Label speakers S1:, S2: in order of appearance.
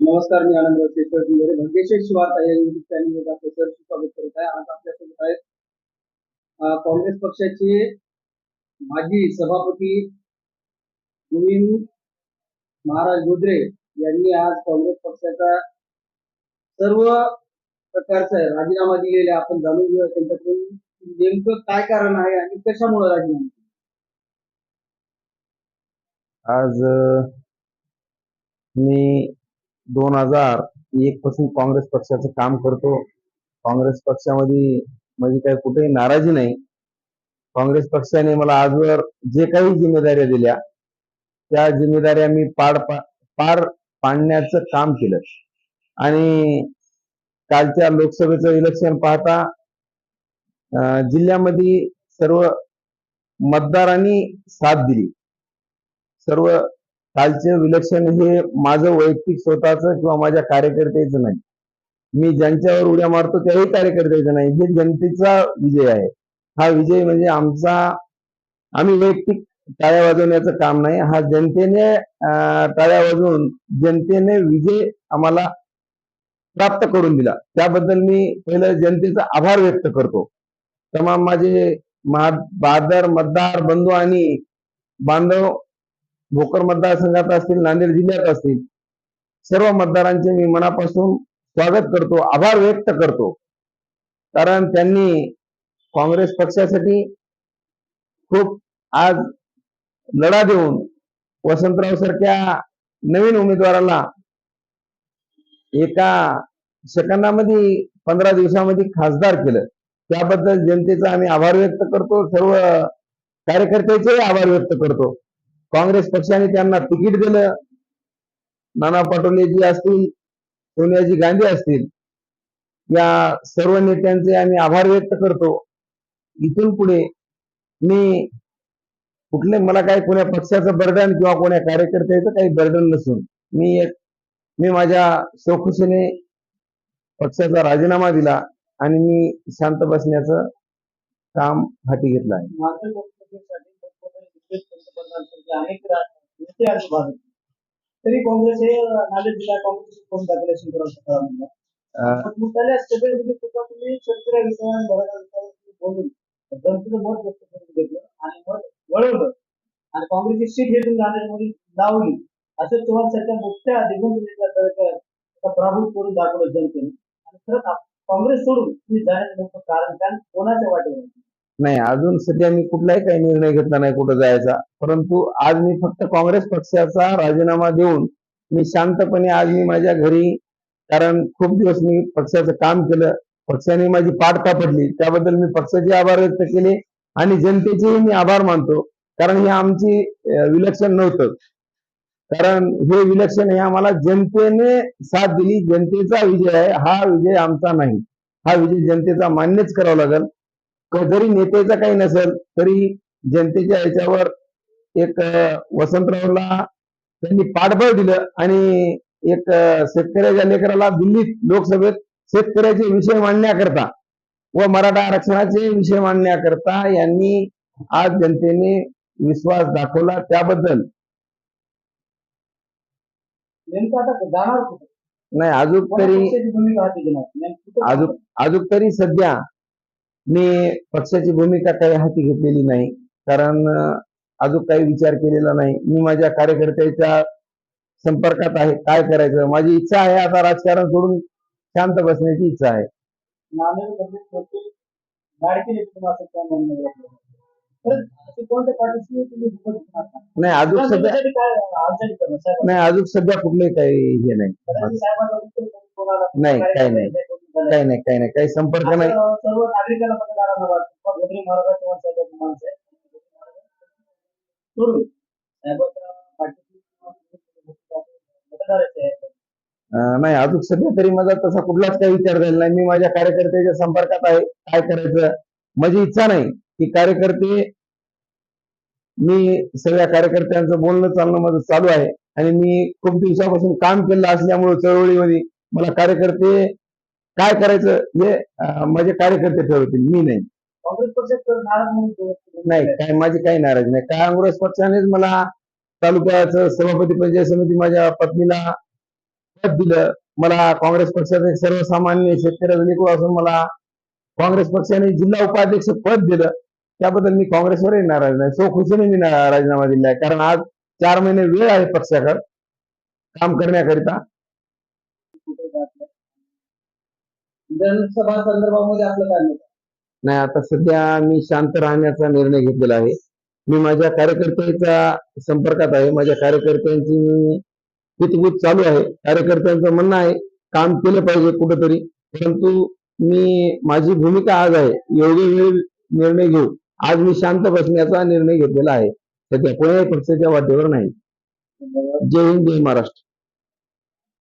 S1: नमस्कार मी आनंद शेषवरे भाग्यशेष वार्ता या युट्यूब चॅनलमध्ये आपलं सर स्वागत करत आहे. आज आपल्यासोबत आहेत काँग्रेस पक्षाचे माजी सभापती गोविंद महाराज गोद्रे यांनी आज काँग्रेस पक्षाचा सर्व प्रकारचा राजीनामा दिलेला आपण जाणून घेऊया त्यांच्याकडून नेमकं काय कारण आहे आणि कशामुळे राजीनामा
S2: आज मी दोन हजार एक पासून काँग्रेस पक्षाचं काम करतो. काँग्रेस पक्षामध्ये माझी काही कुठेही नाराजी नाही. काँग्रेस पक्षाने मला आजवर जे काही जिम्मेदाऱ्या दिल्या त्या जिम्मेदाऱ्या मी पार पा- पार पाडण्याचं काम केलं. आणि कालच्या लोकसभेचं इलेक्शन पाहता जिल्ह्यामध्ये सर्व मतदारांनी साथ दिली. सर्व कालचे विलक्षण हे माझं वैयक्तिक स्वतःचं किंवा माझ्या कार्यकर्त्याचं नाही. मी ज्यांच्यावर उड्या मारतो त्याही कार्यकर्त्याचं नाही. हे जनतेचा विजय आहे. हा विजय म्हणजे आमचा आम्ही वैयक्तिक टाळ्या वाजवण्याचं काम नाही. हा जनतेने अं, टाळ्या वाजवून जनतेने विजय आम्हाला प्राप्त करून दिला. त्याबद्दल मी पहिलं जनतेचा आभार व्यक्त करतो. तमाम माझे महा- बहादर मतदार बंधू आणि बांधव भोकर मतदारसंघात असतील नांदेड जिल्ह्यात असतील सर्व मतदारांचे मी मनापासून स्वागत करतो आभार व्यक्त करतो. कारण त्यांनी काँग्रेस पक्षासाठी खूप आज लढा देऊन वसंतराव सारख्या नवीन उमेदवाराला एका सेकंदामध्ये पंधरा दिवसामध्ये खासदार केलं. त्याबद्दल जनतेचा आम्ही आभार व्यक्त करतो सर्व कार्यकर्त्याचेही आभार व्यक्त करतो. काँग्रेस पक्षाने त्यांना तिकीट दिलं. नाना पटोलेजी असतील सोनियाजी गांधी असतील या सर्व नेत्यांचे आम्ही आभार व्यक्त करतो. इथून पुढे मी कुठले मला काही कोण्या पक्षाचं बर्डन किंवा कोण्या कार्यकर्त्याचं काही बर्डन नसून मी एक मी माझ्या चौकशीने पक्षाचा राजीनामा दिला आणि मी शांत बसण्याचं काम हाती घेतलं आहे.
S1: अनेक नेते आणि तरी काँग्रेस हे नांदेड जिल्हा काँग्रेस दाखल सुद्धा तुम्ही शेतकऱ्या विषयावर विषयावर बोलून जनतेचं मत व्यक्त करून घेतलं आणि मत वळवलं. आणि काँग्रेसची सीट हे तुम्ही नांदेडमध्ये लावली. असं चव्हाण मोठ्या पराभूत करून दाखवलं जनतेने. आणि खरंच काँग्रेस सोडून तुम्ही जाण्याचं कारण कारण कोणाच्या वाटेवर?
S2: नाही अजून सध्या मी कुठलाही काही निर्णय घेतला नाही कुठं जायचा. परंतु आज मी फक्त काँग्रेस पक्षाचा राजीनामा देऊन मी शांतपणे आज मी माझ्या घरी कारण खूप दिवस मी पक्षाचं काम केलं पक्षाने माझी पाठ कापडली त्याबद्दल मी पक्षाचे आभार व्यक्त केले आणि जनतेचेही मी आभार मानतो कारण हे आमची विलक्षण नव्हतं. कारण हे विलक्षण हे आम्हाला जनतेने साथ दिली जनतेचा विजय आहे हा विजय आमचा नाही. हा विजय जनतेचा मान्यच करावा लागेल. जरी नेत्याचं काही नसेल तरी जनतेच्या ह्याच्यावर एक वसंतरावला त्यांनी पाठबळ दिलं आणि एक शेतकऱ्याच्या लेकराला दिल्लीत लोकसभेत शेतकऱ्याचे विषय मांडण्याकरता व मराठा आरक्षणाचे विषय मांडण्याकरता यांनी आज जनतेने विश्वास दाखवला त्याबद्दल. नाही अजून तरी अजून अजून तरी सध्या मी पक्षाची भूमिका काही हाती घेतलेली नाही कारण अजून काही विचार केलेला नाही. मी माझ्या कार्यकर्त्याच्या संपर्कात आहे काय करायचं? माझी इच्छा आहे आता राजकारण सोडून शांत बसण्याची इच्छा आहे? नाही अजून सध्या नाही अजून सध्या कुठलंही काही हे नाही. नाही, काही नाही. काही नाही काही नाही. काही संपर्क नाही.
S1: सर्व नागरिकांना वाटतं माणसं सोडून साहेबांच्या
S2: नाही अजून सध्या तरी माझा तसा कुठलाच काही विचार झालेला नाही. मी माझ्या कार्यकर्त्याच्या संपर्कात आहे. काय करायचं? माझी इच्छा नाही की कार्यकर्ते मी सगळ्या कार्यकर्त्यांचं बोलणं चालणं माझं चालू आहे. आणि मी खूप दिवसापासून काम केलं असल्यामुळे चळवळीमध्ये मला कार्यकर्ते काय करायचं? हे माझे कार्यकर्ते ठरवतील मी नाही.
S1: काँग्रेस पक्षात नाराज
S2: नाही काय माझी काही नाराजी नाही. काँग्रेस पक्षानेच मला तालुक्याचं सभापती पंचायत समिती माझ्या पत्नीला पद दिलं. मला काँग्रेस पक्षाचं एक सर्वसामान्य शेतकऱ्याचा निकोळ असून मला काँग्रेस पक्षाने जिल्हा उपाध्यक्ष पद दिलं. त्याबद्दल मी काँग्रेसवरही नाराज नाही. सो खुशीने मी राजीनामा दिला आहे. कारण आज चार महिने वेळ आहे पक्षाकडे काम करण्याकरिता.
S1: विधानसभा संदर्भामध्ये आपलं काय मत
S2: नाही आता सध्या मी शांत राहण्याचा निर्णय घेतलेला आहे. मी माझ्या कार्यकर्त्यांच्या संपर्कात आहे. माझ्या कार्यकर्त्यांची मी चालू आहे. कार्यकर्त्यांचं म्हणणं आहे काम केलं पाहिजे कुठंतरी. परंतु मी माझी भूमिका आज आहे. योग्य वेळ निर्णय घेऊ आज मी शांत बसण्याचा निर्णय घेतलेला आहे. सध्या कोण्याही पक्षाच्या वाटेवर नाही. जय हिंद जय महाराष्ट्र.